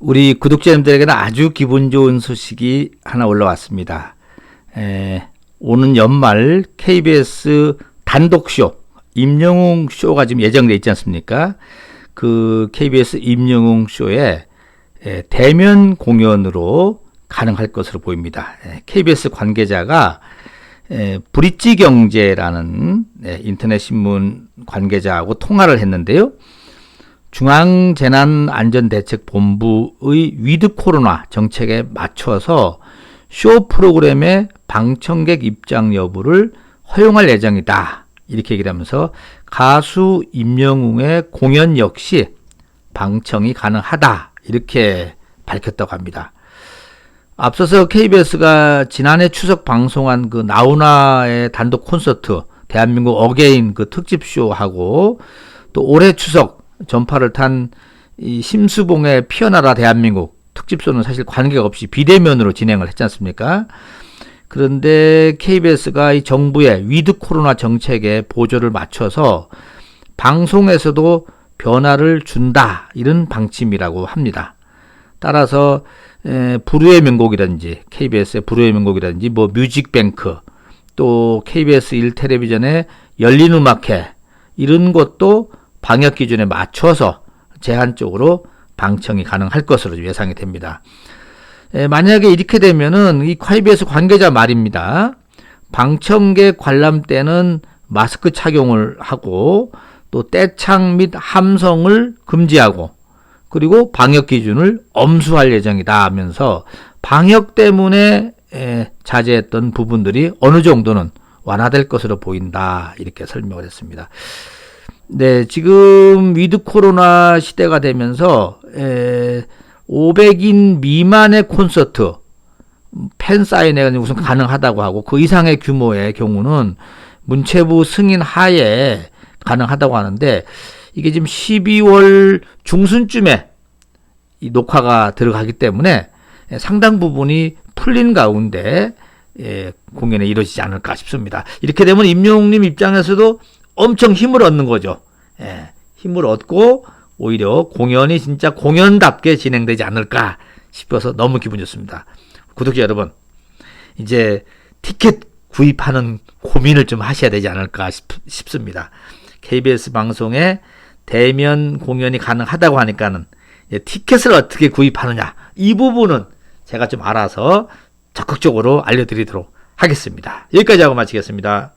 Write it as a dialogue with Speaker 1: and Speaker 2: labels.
Speaker 1: 우리 구독자님들에게는 아주 기분 좋은 소식이 하나 올라왔습니다. 에, 오는 연말 KBS 단독쇼, 임영웅 쇼가 지금 예정돼 있지 않습니까? 그 KBS 임영웅 쇼에 에, 대면 공연으로 가능할 것으로 보입니다. 에, KBS 관계자가 에, 브릿지 경제라는 에, 인터넷 신문 관계자하고 통화를 했는데요. 중앙재난안전대책본부의 위드 코로나 정책에 맞춰서 쇼 프로그램의 방청객 입장 여부를 허용할 예정이다. 이렇게 얘기를 하면서 가수 임영웅의 공연 역시 방청이 가능하다. 이렇게 밝혔다고 합니다. 앞서서 KBS가 지난해 추석 방송한 그 나훈아의 단독 콘서트 대한민국 어게인 그 특집 쇼하고 또 올해 추석 전파를 탄 이 심수봉의 피어나라 대한민국 특집쇼는 사실 관계가 없이 비대면으로 진행을 했지 않습니까? 그런데 KBS가 이 정부의 위드 코로나 정책에 보조를 맞춰서 방송에서도 변화를 준다 이런 방침이라고 합니다. 따라서 에, 불후의 명곡이라든지 KBS의 불후의 명곡이라든지 뭐 뮤직뱅크 또 KBS 1 텔레비전의 열린 음악회 이런 것도 방역 기준에 맞춰서 제한적으로 방청이 가능할 것으로 예상이 됩니다. 에, 만약에 이렇게 되면은 이 KBS 관계자 말입니다. 방청객 관람 때는 마스크 착용을 하고 또 떼창 및 함성을 금지하고 그리고 방역 기준을 엄수할 예정이다 하면서 방역 때문에 에, 자제했던 부분들이 어느 정도는 완화될 것으로 보인다 이렇게 설명을 했습니다. 네, 지금 위드 코로나 시대가 되면서 에, 500인 미만의 콘서트 팬 사인회가 우선 가능하다고 하고 그 이상의 규모의 경우는 문체부 승인 하에 가능하다고 하는데 이게 지금 12월 중순쯤에 이 녹화가 들어가기 때문에 상당 부분이 풀린 가운데 예, 공연이 이루어지지 않을까 싶습니다. 이렇게 되면 임영웅님 입장에서도 엄청 힘을 얻는 거죠. 예, 힘을 얻고 오히려 공연이 진짜 공연답게 진행되지 않을까 싶어서 너무 기분 좋습니다. 구독자 여러분, 이제 티켓 구입하는 고민을 좀 하셔야 되지 않을까 싶, 싶습니다. KBS 방송에 대면 공연이 가능하다고 하니까는 예, 티켓을 어떻게 구입하느냐 이 부분은 제가 좀 알아서 적극적으로 알려드리도록 하겠습니다. 여기까지 하고 마치겠습니다.